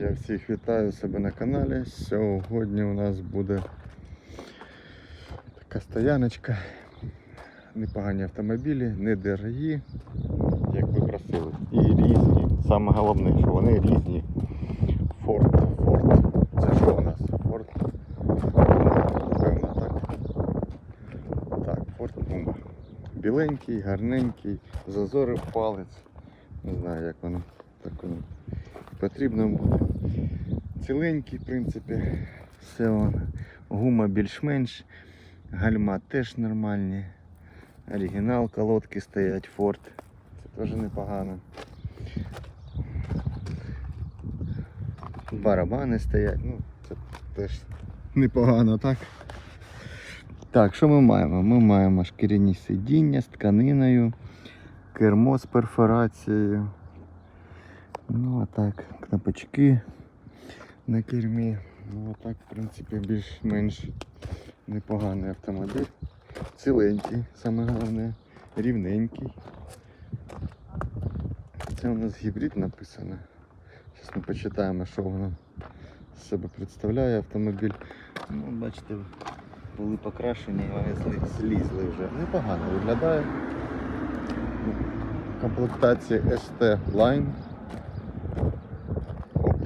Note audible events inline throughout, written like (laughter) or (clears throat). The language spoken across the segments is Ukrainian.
Я всіх вітаю себе на каналі. Сьогодні у нас буде така стояночка. Непогані автомобілі, недорогі, як ви просили. І різні. Саме головне, що вони різні. Форд, Форд. Це що у нас? Форд. Певно, так. Так, Форд Пума. Біленький, гарненький, зазори палець. Не знаю, як воно так воно потрібно буде. Ціленький, в принципі, все. Гума більш-менш, гальма теж нормальні. Оригінал, колодки стоять, Форд. Це теж непогано. Барабани стоять, ну це теж непогано, так? Так, що ми маємо? Ми маємо шкіряні сидіння з тканиною, кермо з перфорацією. Ну а так, кнопочки на кермі. Ну а так, в принципі, більш-менш непоганий автомобіль. Ціленький, саме головне, рівненький. Це у нас гібрид написано. Зараз ми почитаємо, що воно з себе представляє автомобіль. Ну, бачите, були покрашені, вони зли- злізли вже. Непогано виглядає. Комплектація ST Line.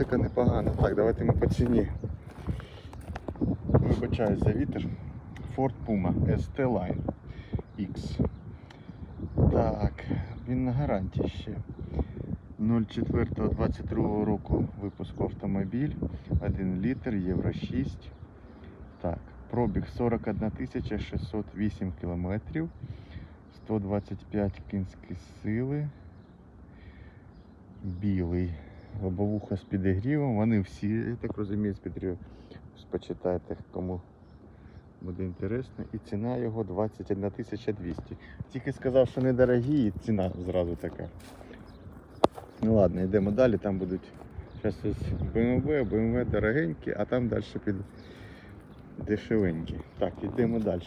Оптика непогана. Так, давайте ми по ціні. Вибачаю за вітер. Ford Puma ST Line X. Так, він на гарантії ще. 04.22 року випуску автомобіль. 1 літр, Євро 6. Так, пробіг 41 608 кілометрів. 125 кінські сили. Білий. Лобовуха з підігрівом. Вони всі, я так розумію, з підігрівом. Почитайте, кому буде інтересно. І ціна його 21 200. Тільки сказав, що недорогі, і ціна зразу така. Ну ладно, йдемо далі, там будуть зараз BMW, BMW дорогенькі, а там далі під дешевенькі. Так, йдемо далі.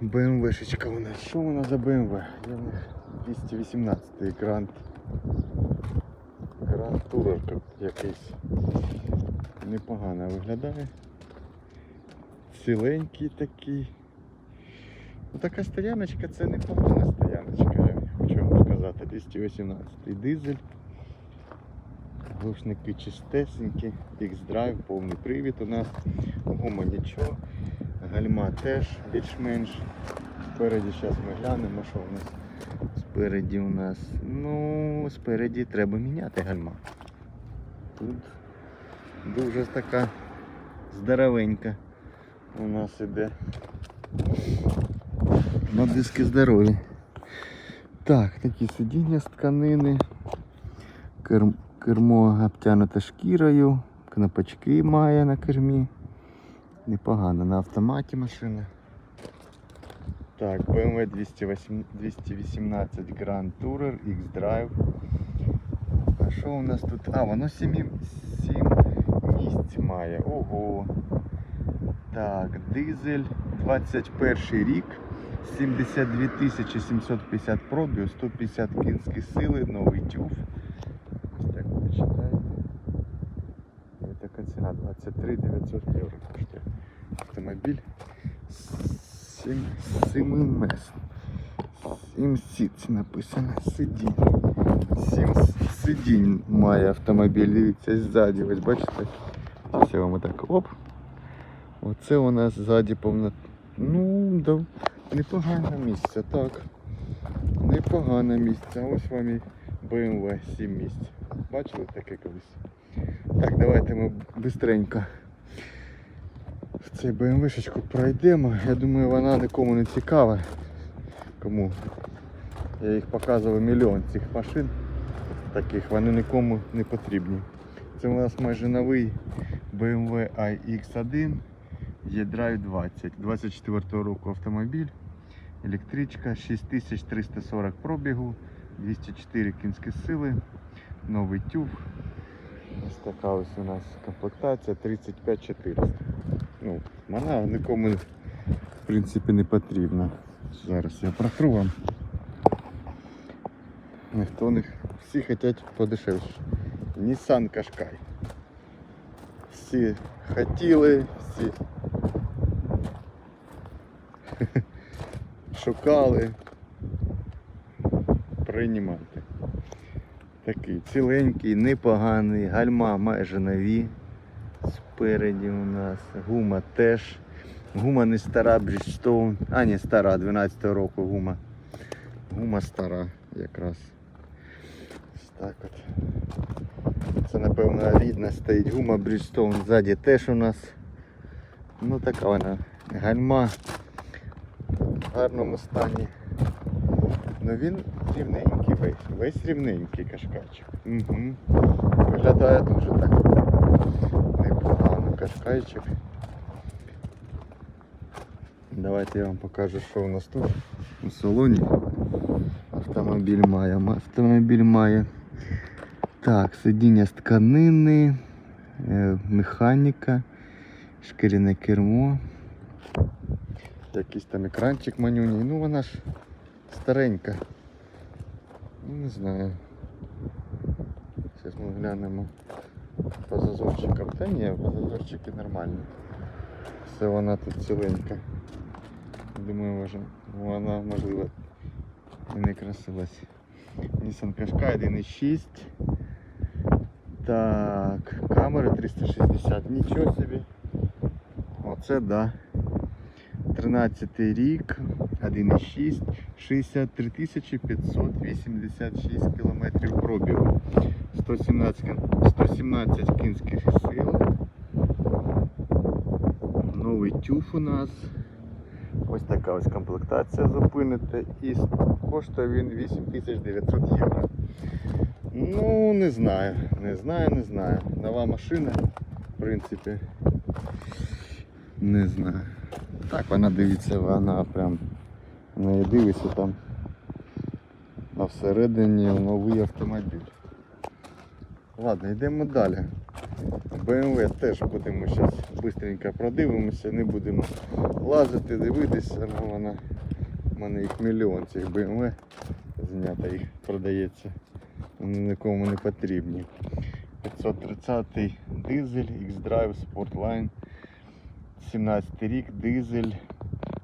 БМВшечка у нас. Що у нас за БМВ? Є в них 218 Grand Tourer якийсь. Непогано виглядає. Ціленький такий. Ну, така стояночка це непогана стояночка, я хочу вам сказати. 218 дизель. Глушники чистесенькі, X-Drive, повний привід у нас. Гума нічого. Гальма теж більш-менш. Спереді зараз ми глянемо, що у нас спереді у нас. Ну, спереді треба міняти гальма. Тут дуже така здоровенька у нас іде. На диски здорові. Так, такі сидіння з тканини. Кер- Кермо обтянуте шкірою, кнопочки має на кермі. Непогано на автоматі машина. Так, BMW 208 218 Grand Tourer X-Drive. А що у нас тут? А, воно 7, 7 місць має. Ого. Так, дизель 21 рік. 72 750 пробів, 150 кінські сили, новий тюф. Ось так ви читаєте. Така ціна 23 900 євро коштує. Автомобіль 7, 7 мес. 7 сіц написано. Сидінь. 7 сидінь має автомобіль. Дивіться, ззаді, ось бачите? Я вам так оп. Оце у нас ззаді повно. Ну, да, непогане місце, так. Непогане місце. Ось вам і BMW 7 місць. Бачили таке колись? Так, давайте ми бистренько в цей BMW-шечку пройдемо. Я думаю, вона нікому не цікава. Кому? Я їх показував мільйон цих машин таких, вони нікому не потрібні. Це у нас майже новий BMW iX1 E-Drive 20. 24 року автомобіль. Електричка 6340 пробігу, 204 кінські сили, новий тюф. Ось така ось у нас комплектація 35400. Ну, вона нікому в принципі не потрібна. Зараз я протру вам. Ніхто не всі хочуть подешевше. Nissan Qashqai. Всі хотіли, всі (laughs) шукали. Приймайте. Такий ціленький, непоганий, гальма майже нові. Спереді у нас. Гума теж. Гума не стара Bridgestone. А, ні, стара, 12-го року гума. Гума стара якраз. Ось так от. Це напевно рідна стоїть гума Bridgestone. Ззаді теж у нас. Ну така вона гальма в гарному стані. Ну він рівненький весь, весь рівненький кашкайчик. Угу. Виглядає дуже так кашкайчик. Давайте я вам покажу, що у нас тут у салоні. Автомобіль має. Автомобіль має. Так, сидіння з тканини, е, механіка, шкіряне кермо. Якийсь там екранчик манюній. Ну вона ж старенька. Ну, Не знаю. Зараз ми глянемо по зазорчикам. Та ні, по зазорчики нормальні. Все вона тут ціленька. Думаю, вона можливо і не красилась. Nissan Qashqai 1.6. Так, камери 360, нічого собі. Оце да. 13 рік, 1.6, 63 586 кілометрів пробігу. 117, 117 кінських сил. Новий тюф у нас. Ось така ось комплектація зупините і коштує він 8900 євро. Ну, не знаю, не знаю, не знаю. Нова машина, в принципі. Не знаю. Так вона дивиться, вона прям неї дивиться там. А всередині новий автомобіль. Ладно, йдемо далі. BMW теж будемо зараз швидко продивимося, не будемо лазити, дивитися, ну вона. У мене їх мільйон цих BMW знято їх продається. Вони нікому не потрібні. 530 дизель, X-Drive Sportline. 17 рік, дизель,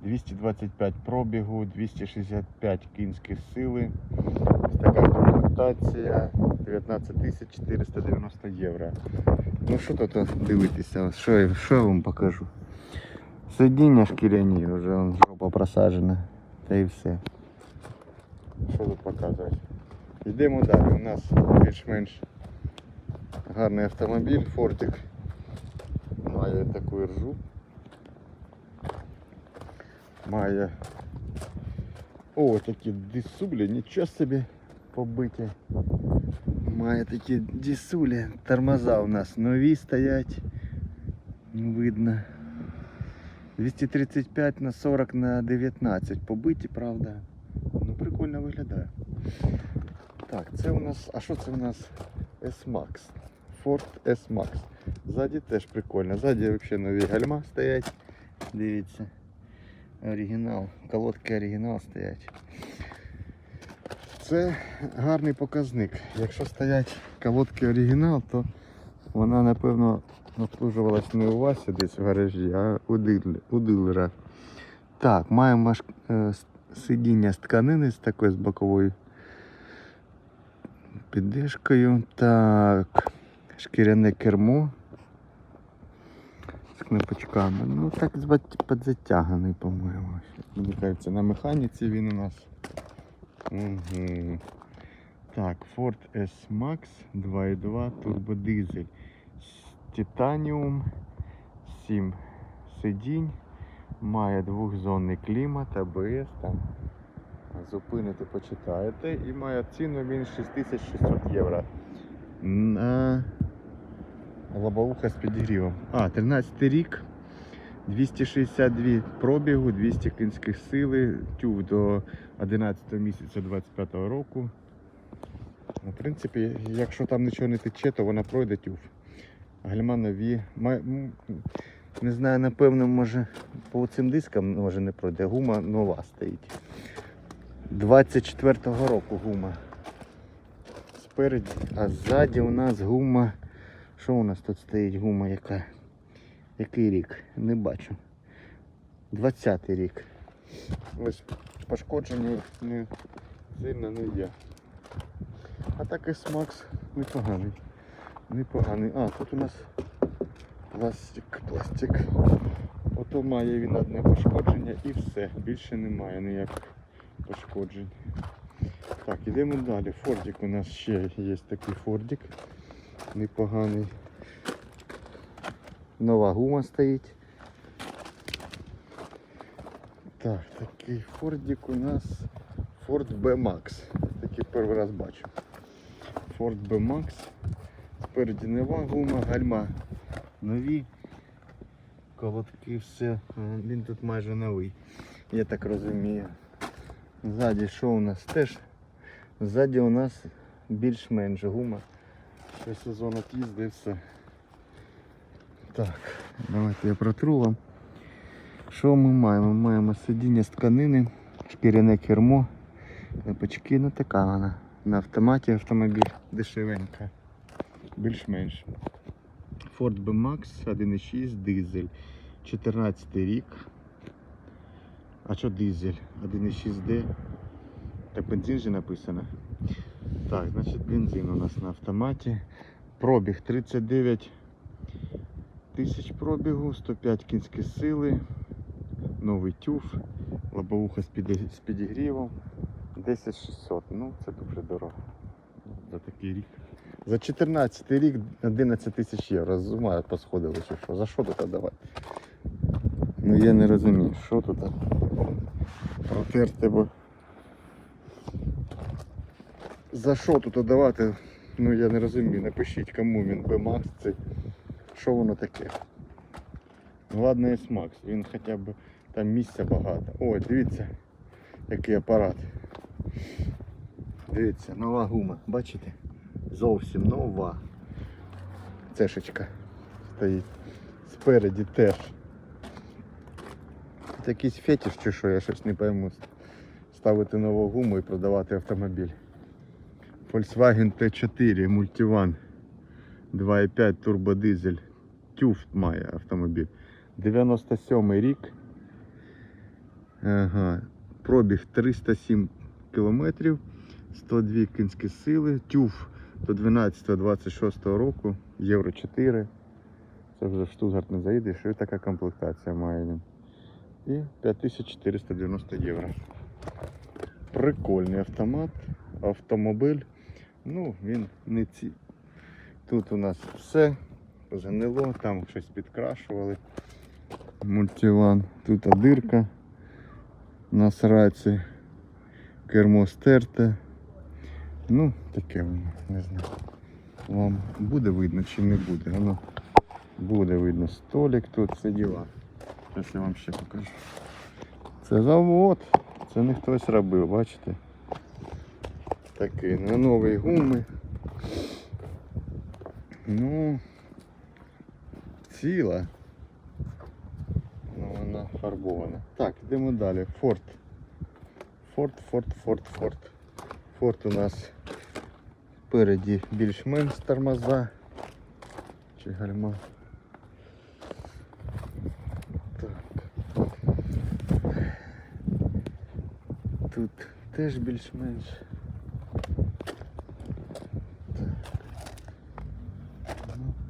225 пробігу, 265 кінські сили. Ось така комплектація, 19 490 євро. Ну що тут дивитися, що, що я вам покажу? Сидіння шкіряні, вже жопа просажена. Та і все. Що тут показувати? Йдемо далі. У нас більш-менш гарний автомобіль, фортик. Має таку ржу. Має. О, такі дисулі, нічого собі побиті. Має такі дисулі. Тормоза у нас нові стоять. Видно. 235 на 40 на 19. Побиті, правда. Ну прикольно виглядає. Так, це у нас. А що це у нас? S-Max. Ford S-Max. Ззаді теж прикольно. Ззаді взагалі нові гальма стоять. Дивіться. Оригінал. Колодки оригінал стоять. Це гарний показник. Якщо стоять колодки оригінал, то вона напевно обслужувалась не у вас десь в гаражі, а у, дилера. Так, маємо е, сидіння з тканини з такою з боковою піддишкою. Так, шкіряне кермо кнопочками. Ну так збат- підзатяганий, по-моєму. Мені кажеться, на механіці він у нас. Угу. Так, Ford S-Max 2.2 турбодизель. Титаніум 7 сидінь. Має двохзонний клімат, АБС там. Зупините, почитаєте. І має ціну він 6600 євро. На лобовуха з підігрівом. А, 13 рік. 262 пробігу, 200 кінських сили, тюв до 11 місяця 25 року. Ну, В принципі, якщо там нічого не тече, то вона пройде тюв. Гальма нові. Не знаю, напевно, може по цим дискам може не пройде. Гума нова стоїть. 24-го року гума. спереді, а ззаді у нас гума. Що у нас тут стоїть гума яка? Який рік? Не бачу. 20-й рік. Ось пошкодження не сильно не є. А так смакс непоганий. Непоганий. А, тут у нас пластик, пластик. Ото має він одне пошкодження і все. Більше немає ніяких пошкоджень. Так, ідемо далі. Фордик у нас ще є такий фордик. Непоганий. Нова гума стоїть. Так, такий фордик у нас Ford B-Max. Такий перший раз бачу. Ford B-Max. Спереді нова гума, гальма нові. Колодки, все. Він тут майже новий. Я так розумію. Ззаді що у нас теж? Ззаді у нас більш-менш гума. Ще сезон їздив все. Так, давайте я протру вам. Що ми маємо? Ми маємо сидіння з тканини, шкіряне кермо, кнопочки, ну така вона. На автоматі автомобіль дешевенька. Більш-менш. Ford B-Max 1.6 дизель. 14 рік. А що дизель? 1.6D. Так бензин же написано. Так, значить бензин у нас на автоматі. Пробіг 39 тисяч пробігу, 105 кінські сили, новий тюф, лобовуха з, підігрівом. 10600. Ну, це дуже дорого. За такий рік. За 14 рік 11 тисяч євро. З ума посходили чи що. За що тут давати? Ну я не розумію, що тут протерти, бо. За що тут давати? Ну я не розумію. Напишіть кому він B-Max цей. Що воно таке? Ну ладно, S-Max, він хоча б там місця багато. Ой, дивіться, який апарат. Дивіться, нова гума, бачите? Зовсім нова. Цешечка стоїть. Спереді теж. Це якийсь фетиш чи що, я щось не пойму. Ставити нову гуму і продавати автомобіль. Volkswagen T4 Multivan 2.5 турбодизель. TÜV має автомобіль. 97 рік. Ага. Пробіг 307 кілометрів, 102 кінські сили. TÜV до 12-26 року, Євро 4. Це вже в Штутгарт не заїдеш, і така комплектація має. І 5490 євро. Прикольний автомат, автомобіль. Ну, він не ці. Тут у нас все згнило, там щось підкрашували. Мультиван. Тут дирка на сраці. Кермо стерте. Ну, таке воно, не знаю. Вам буде видно чи не буде. Воно буде видно столик тут, все діла. Зараз я вам ще покажу. Це завод. Це не хтось робив, бачите? Такий на нові гуми. Ну, ціла. Ну, вона фарбована. Так, йдемо далі. Форт. Форт, форт, форт, форт. Форт у нас впереді більш-менш тормоза. Чи гальма. Так. Тут теж більш-менш.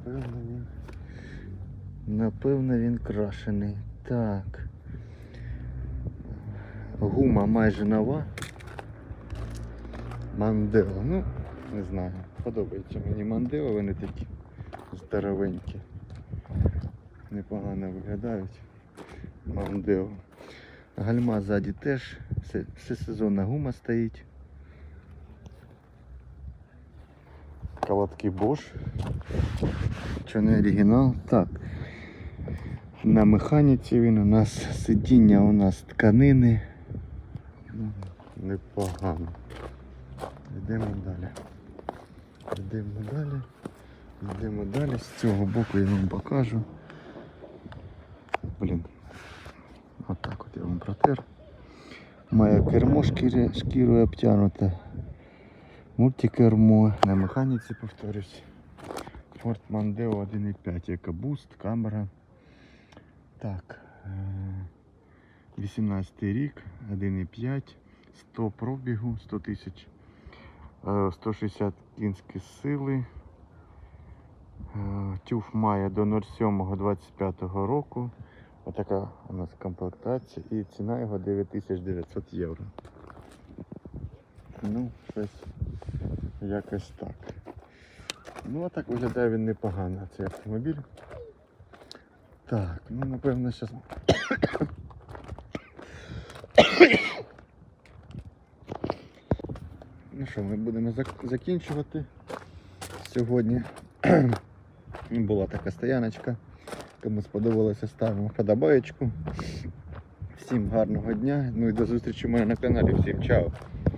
Напевно він. Напевно він крашений. Так. Гума майже нова. Мандео. Ну, не знаю. Подобається мені Мандео, вони такі здоровенькі. Непогано виглядають. Мандео. Гальма ззаді теж. Все, все сезонна гума стоїть. Колодки Bosch. Що не оригінал. Так. На механіці він у нас сидіння у нас тканини. Ну, Непогано. Йдемо далі. Йдемо далі. Йдемо далі. З цього боку я вам покажу. Блін. Отак от я вам протер. Має кермо шкірою обтянуте. Мультикермо на механіці повторюсь. Ford Mondeo 1.5 EcoBoost, камера. Так. е, 18 рік, 1.5, 100 пробігу, 100 тисяч, е, 160 кінські сили. Е, Тюф має до 07.25 року. Отака у нас комплектація і ціна його 9900 євро. Ну, щось якось так. Ну, а так виглядає він непогано, цей автомобіль. Так, ну напевно зараз. Ну що, ми будемо закінчувати сьогодні. (clears throat) Була така стояночка. Кому сподобалося, ставимо вподобаєчку. Всім гарного дня. Ну і до зустрічі у мене на каналі. Всім чао!